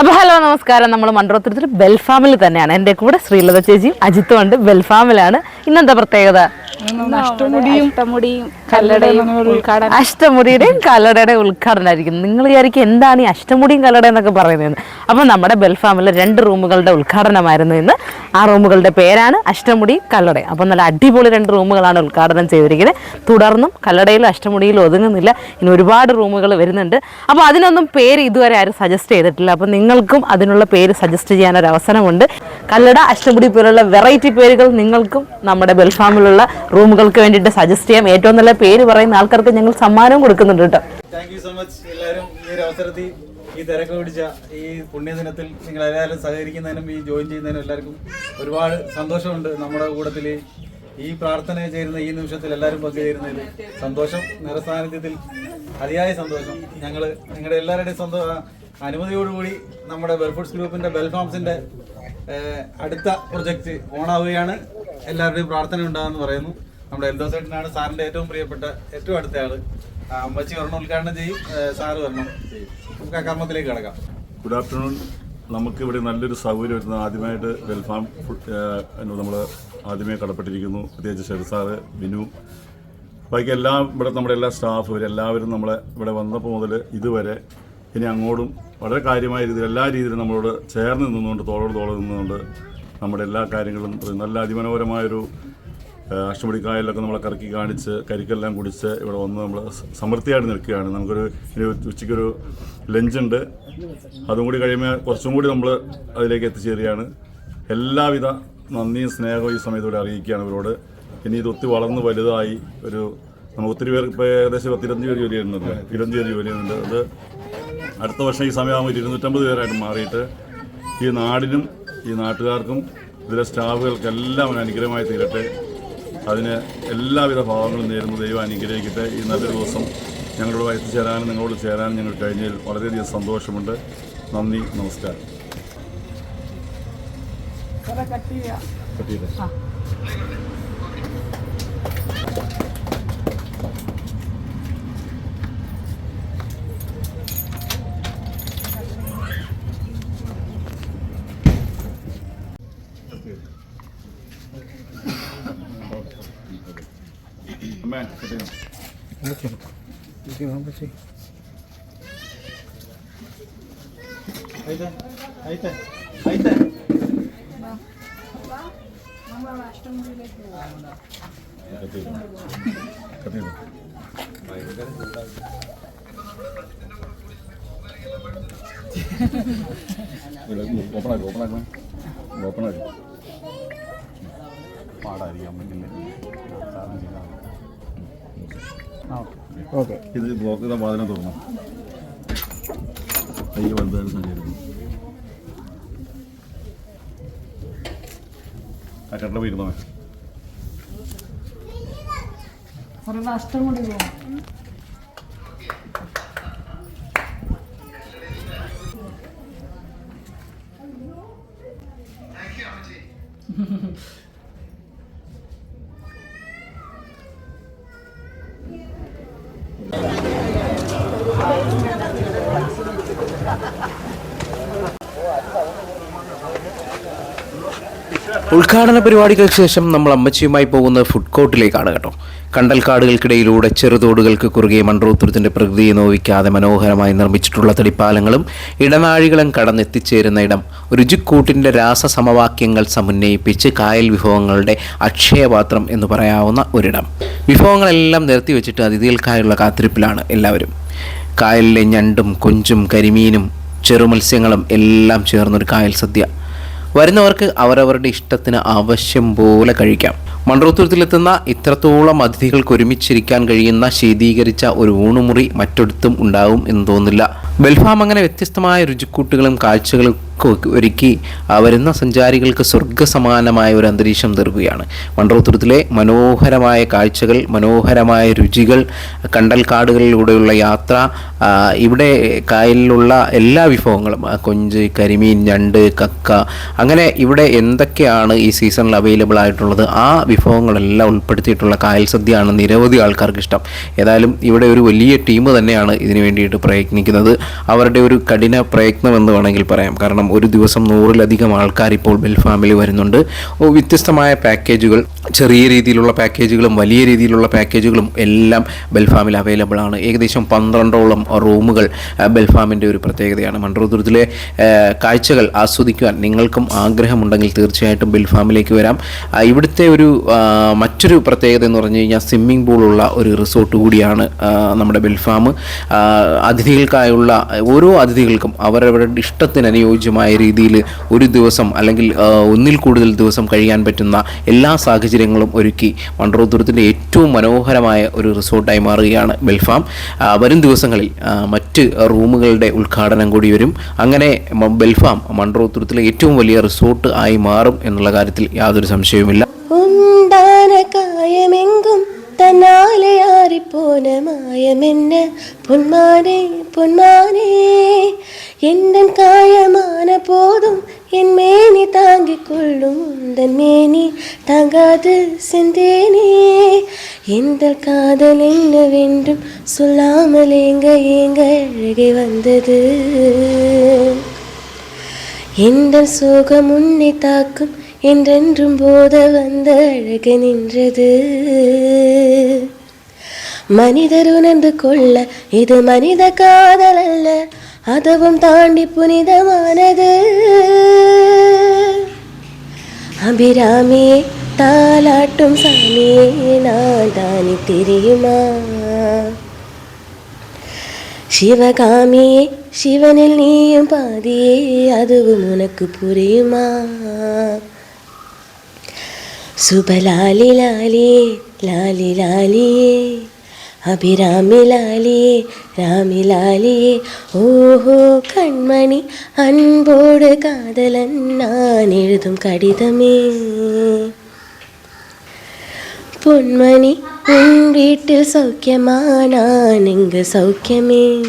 അപ്പൊ ഹലോ നമസ്കാരം. നമ്മൾ മണ്ഡലത്തിൽ ബെൽഫാമിൽ തന്നെയാണ്. എന്റെ കൂടെ ശ്രീലത ചേച്ചിയും അജിത്തും ഉണ്ട്. ബെൽഫാമിലാണ്. ഇന്നെന്താ പ്രത്യേകത? അഷ്ടമുടിയും കല്ലടയുടെ കല്ലടയും ഉദ്ഘാടനം. അഷ്ടമുടിയുടെയും കല്ലടയുടെയും ഉദ്ഘാടനമായിരിക്കും നിങ്ങൾ വിചാരിക്കും എന്താണ് ഈ അഷ്ടമുടിയും കല്ലട എന്നൊക്കെ പറയുന്നത് അപ്പൊ നമ്മുടെ ബെൽഫാമിലെ രണ്ട് റൂമുകളുടെ ഉദ്ഘാടനമായിരുന്നു ഇന്ന്. ആ റൂമുകളുടെ പേരാണ് അഷ്ടമുടി കല്ലട. അപ്പം നല്ല അടിപൊളി രണ്ട് റൂമുകളാണ് ഉദ്ഘാടനം ചെയ്തിരിക്കുന്നത്. തുടർന്നും കല്ലടയിലും അഷ്ടമുടിയിലും ഒതുങ്ങുന്നില്ല. ഇനി ഒരുപാട് റൂമുകൾ വരുന്നുണ്ട്. അപ്പോൾ അതിനൊന്നും പേര് ഇതുവരെ ആരും സജസ്റ്റ് ചെയ്തിട്ടില്ല. അപ്പോൾ നിങ്ങൾക്കും അതിനുള്ള പേര് സജസ്റ്റ് ചെയ്യാനൊരു അവസരമുണ്ട്. കല്ലട അഷ്ടമുടി പോലുള്ള വെറൈറ്റി പേരുകൾ നിങ്ങൾക്കും നമ്മുടെ ബെൽഫാമിലുള്ള റൂമുകൾക്ക് വേണ്ടിയിട്ട് സജസ്റ്റ് ചെയ്യാം. ഏറ്റവും നല്ല പേര് പറയുന്ന ആൾക്കാർക്ക് ഞങ്ങൾ സമ്മാനവും കൊടുക്കുന്നുണ്ട് കേട്ടോ. താങ്ക് യു സോ മച്ച് എല്ലാവരും ഈ ഒരു അവസരത്തിൽ ഈ തിരക്ക് പിടിച്ച ഈ പുണ്യദിനത്തിൽ നിങ്ങൾ എല്ലാവരും സഹകരിക്കുന്നതിനും ഈ ജോയിൻ ചെയ്യുന്നതിനും എല്ലാവർക്കും ഒരുപാട് സന്തോഷമുണ്ട് നമ്മുടെ കൂടത്തിൽ ഈ പ്രാർത്ഥന ചേരുന്ന ഈ നിമിഷത്തിൽ എല്ലാവരും പങ്കുചേരുന്നതിൽ സന്തോഷം നിറസാന്നിധ്യത്തിൽ അതിയായ സന്തോഷം. ഞങ്ങൾ നിങ്ങളുടെ എല്ലാവരുടെയും സ്വന്തം അനുമതിയോടുകൂടി നമ്മുടെ ബെൽഫുഡ്സ് ഗ്രൂപ്പിന്റെ ബെൽഫാംസിന്റെ ഏഹ്, അടുത്ത പ്രൊജക്റ്റ് ഓണാവുകയാണ്. എല്ലാവരുടെയും പ്രാർത്ഥന ഉണ്ടാകുമെന്ന് പറയുന്നു. നമ്മുടെ എൽദോസേട്ടനാണ് സാറിന്റെ ഏറ്റവും പ്രിയപ്പെട്ട ഏറ്റവും അടുത്ത ആൾ ഗുഡ് ആഫ്റ്റർനൂൺ നമുക്ക് ഇവിടെ നല്ലൊരു സൗകര്യം വരുന്നത് ആദ്യമായിട്ട് വെൽഫാം നമ്മൾ ആദ്യമേ കടപ്പെട്ടിരിക്കുന്നു. പ്രത്യേകിച്ച് ഷെർ സാറ് ബിനു. ബാക്കി എല്ലാം ഇവിടെ നമ്മുടെ എല്ലാ സ്റ്റാഫ് ഇവരെല്ലാവരും നമ്മളെ ഇവിടെ വന്നപ്പോൾ മുതൽ ഇതുവരെ ഇനി അങ്ങോട്ടും വളരെ കാര്യമായ രീതിയിൽ എല്ലാ രീതിയിലും നമ്മളോട് ചേർന്ന് നിന്നുകൊണ്ട് തോളോട് തോളം നിന്നുകൊണ്ട് നമ്മുടെ എല്ലാ കാര്യങ്ങളും നല്ല അതിമനോഹരമായൊരു അഷ്ടമുടിക്കായലൊക്കെ നമ്മളെ കറക്കി കാണിച്ച് കരിക്കെല്ലാം കുടിച്ച് ഇവിടെ വന്ന് നമ്മൾ സമൃദ്ധിയായിട്ട് നിൽക്കുകയാണ്. നമുക്കൊരു ഉച്ചയ്ക്കൊരു ലഞ്ചുണ്ട് അതും കൂടി കഴിയുമ്പോൾ കുറച്ചും കൂടി നമ്മൾ അതിലേക്ക് എത്തിച്ചേരുകയാണ്. എല്ലാവിധ നന്ദിയും സ്നേഹവും ഈ സമയത്ത് ഇവിടെ അറിയിക്കുകയാണ് ഇവരോട്. ഇനി ഇത് ഒത്തിരി വളർന്ന് വലുതായി ഒരു നമുക്ക് ഒത്തിരി പേർ ഇപ്പോൾ ഏകദേശം പത്തിരഞ്ച് പേര് ജോലി ചെയ്യുന്നുണ്ട്. ഇരുപത്തി പേര് ജോലി ചെയ്യുന്നുണ്ട്. അത് അടുത്ത വർഷം ഈ സമയമാകുമ്പോൾ ഇരുന്നൂറ്റമ്പത് പേരായിട്ട് മാറിയിട്ട് ഈ നാടിനും ഈ നാട്ടുകാർക്കും ഇതിലെ സ്റ്റാഫുകൾക്കെല്ലാം അനുഗ്രഹമായി തീരട്ടെ. അതിന് എല്ലാവിധ ഭാവങ്ങളും നേരുന്നു ദൈവം അനുഗ്രഹിക്കട്ടെ. ഈ നല്ലൊരു ദിവസം ഞങ്ങളോട് എത്തിച്ചേരാനും നിങ്ങളോട് ചേരാനും ഞങ്ങൾ കഴിഞ്ഞതിൽ വളരെയധികം സന്തോഷമുണ്ട്. നന്ദി നമസ്കാരം. കട്ടിയില്ലേ? അമ്മേ കട്ടിയില്ലേ? ആയിത്തെ ആയിത്തെ ആയിത്തെ കട്ടിയില്ലേ? കട്ടിയില്ലേ? ഇവിടെ ഓപ്പണാക്കി ഓപ്പണാക്കണം ഓപ്പണാക്കി പാടായിരിക്കാം ഓക്കെ. ഇത് ബ്ലോക്ക് ചെയ്ത വാതിനെ തുറന്നു. കൈ വലുതായി സഞ്ചരിക്കുന്നു. ആ കട്ട പോയിരുന്നോ ഉദ്ഘാടന പരിപാടികൾക്ക് ശേഷം നമ്മൾ അമ്മച്ചിയുമായി പോകുന്ന ഫുഡ് കോർട്ടിലേക്കാണ് കേട്ടോ. കണ്ടൽക്കാടുകൾക്കിടയിലൂടെ ചെറുതോടുകൾക്ക് കുറുകെ മൺറോത്തുരത്തിന്റെ പ്രകൃതിയെ നോവിക്കാതെ മനോഹരമായി നിർമ്മിച്ചിട്ടുള്ള തടിപ്പാലങ്ങളും ഇടനാഴികളും കടന്നെത്തിച്ചേരുന്ന ഇടം രുചിക്കൂട്ടിന്റെ രാസസമവാക്യങ്ങൾ സമന്വയിപ്പിച്ച് കായൽ വിഭവങ്ങളുടെ അക്ഷയപാത്രം എന്ന് പറയാവുന്ന ഒരിടം. വിഭവങ്ങളെല്ലാം നിർത്തിവെച്ചിട്ട് അതിഥികൾക്കായുള്ള കാത്തിരിപ്പിലാണ് എല്ലാവരും. കായലിലെ ഞണ്ടും കൊഞ്ചും കരിമീനും ചെറുമത്സ്യങ്ങളും എല്ലാം ചേർന്നൊരു കായൽ സദ്യ. വരുന്നവർക്ക് അവരവരുടെ ഇഷ്ടത്തിന് ആവശ്യം പോലെ കഴിക്കാം. മൺറോത്തുരത്തിലെത്തുന്ന ഇത്രത്തോളം അതിഥികൾക്ക് ഒരുമിച്ചിരിക്കാൻ കഴിയുന്ന ശീതീകരിച്ച ഒരു ഊണുമുറി മറ്റൊടുത്തും ഉണ്ടാവും എന്ന് തോന്നുന്നില്ല. ബെൽഫാം അങ്ങനെ വ്യത്യസ്തമായ രുചിക്കൂട്ടുകളും കാഴ്ചകളും ഒരുക്കി വരുന്ന സഞ്ചാരികൾക്ക് സ്വർഗസമാനമായ ഒരു അന്തരീക്ഷം തീർക്കുകയാണ് മൺറോത്തുരത്തിലെ മനോഹരമായ കാഴ്ചകൾ മനോഹരമായ രുചികൾ കണ്ടൽക്കാടുകളിലൂടെയുള്ള യാത്ര ഇവിടെ കായലിലുള്ള എല്ലാ വിഭവങ്ങളും കൊഞ്ച് കരിമീൻ ഞണ്ട് കക്ക അങ്ങനെ ഇവിടെ എന്തൊക്കെയാണ് ഈ സീസണിൽ അവൈലബിൾ ആയിട്ടുള്ളത് ആ വിഭവങ്ങളെല്ലാം ഉൾപ്പെടുത്തിയിട്ടുള്ള കായൽ സദ്യയാണ് നിരവധി ആൾക്കാർക്ക് ഇഷ്ടം ഏതായാലും ഇവിടെ ഒരു വലിയ ടീം തന്നെയാണ് ഇതിനു വേണ്ടിയിട്ട് പ്രയത്നിക്കുന്നത്. അവരുടെ ഒരു കഠിന പ്രയത്നം എന്ന് വേണമെങ്കിൽ പറയാം. കാരണം ഒരു ദിവസം നൂറിലധികം ആൾക്കാർ ഇപ്പോൾ ബെൽഫാമിൽ വരുന്നുണ്ട്. വ്യത്യസ്തമായ പാക്കേജുകൾ ചെറിയ രീതിയിലുള്ള പാക്കേജുകളും വലിയ രീതിയിലുള്ള പാക്കേജുകളും എല്ലാം ബെൽഫാമിൽ അവൈലബിൾ ആണ്. ഏകദേശം പന്ത്രണ്ടോളം റൂമുകൾ ബെൽഫാമിന്റെ ഒരു പ്രത്യേകതയാണ്. മൺട്രോതുരത്തിലെ കാഴ്ചകൾ ആസ്വദിക്കുവാൻ നിങ്ങൾക്കും ആഗ്രഹമുണ്ടെങ്കിൽ തീർച്ചയായിട്ടും ബെൽഫാമിലേക്ക് വരാം. ഇവിടുത്തെ ഒരു മറ്റൊരു പ്രത്യേകത എന്ന് പറഞ്ഞു കഴിഞ്ഞാൽ സ്വിമ്മിംഗ് പൂളുള്ള ഒരു റിസോർട്ട് കൂടിയാണ് നമ്മുടെ ബെൽഫാം ആ, അതിഥികൾക്കായുള്ള ഓരോ അതിഥികൾക്കും അവരവരുടെ ഇഷ്ടത്തിന് അനുയോജ്യമായ രീതിയിൽ ഒരു ദിവസം അല്ലെങ്കിൽ ഒന്നിൽ കൂടുതൽ ദിവസം കഴിയാൻ പറ്റുന്ന എല്ലാ സാഹചര്യങ്ങളും ഒരുക്കി മൺട്രോത്തുരത്തിന്റെ ഏറ്റവും മനോഹരമായ ഒരു റിസോർട്ടായി മാറുകയാണ് ബെൽഫാം. വരും ദിവസങ്ങളിൽ മറ്റ് റൂമുകളുടെ ഉദ്ഘാടനം കൂടി വരും. അങ്ങനെ ബെൽഫാം മൺട്രോത്തുരത്തിലെ ഏറ്റവും വലിയ റിസോർട്ട് ആയി മാറും എന്നുള്ള കാര്യത്തിൽ യാതൊരു സംശയവുമില്ല. ഉണ്ടാന போன மாயமென்ன பொன்மானே பொன்மானே என்னன் காயமான போதும் என் மேனி தாங்கிக் கொள்ளும் உந்தன் மேனி தாங்காது சென்றேனே எந்த காதல் என்னவென்றும் சொல்லாமல் எங்க ஏங்க அழகை வந்தது. எந்த சோகம் உன்னை தாக்கும் என்றென்றும் போத வந்த அழகு நின்றது. மனிதர் உணர்ந்து கொள்ள இது மனித காதல் அல்ல. அதுவும் தாண்டி புனிதமானது. அபிராமியே தாலாட்டும் சாமியே நான் தானி தெரியுமா? சிவகாமியே சிவனில் நீயும் பாதியே அதுவும் உனக்கு புரியுமா? சுபலாலி லாலியே லாலி லாலியே. അഭിരാമിലാലിയെ രാമിലാലിയെ ഓഹോ കൺമണി അൻപോട് കാതലൻ ഞാൻ എഴുതും കടിതമേ. പൊന്മണി ഉൻ വീട്ടിൽ സൗഖ്യമാനാനെങ്ക് സൗഖ്യമേ.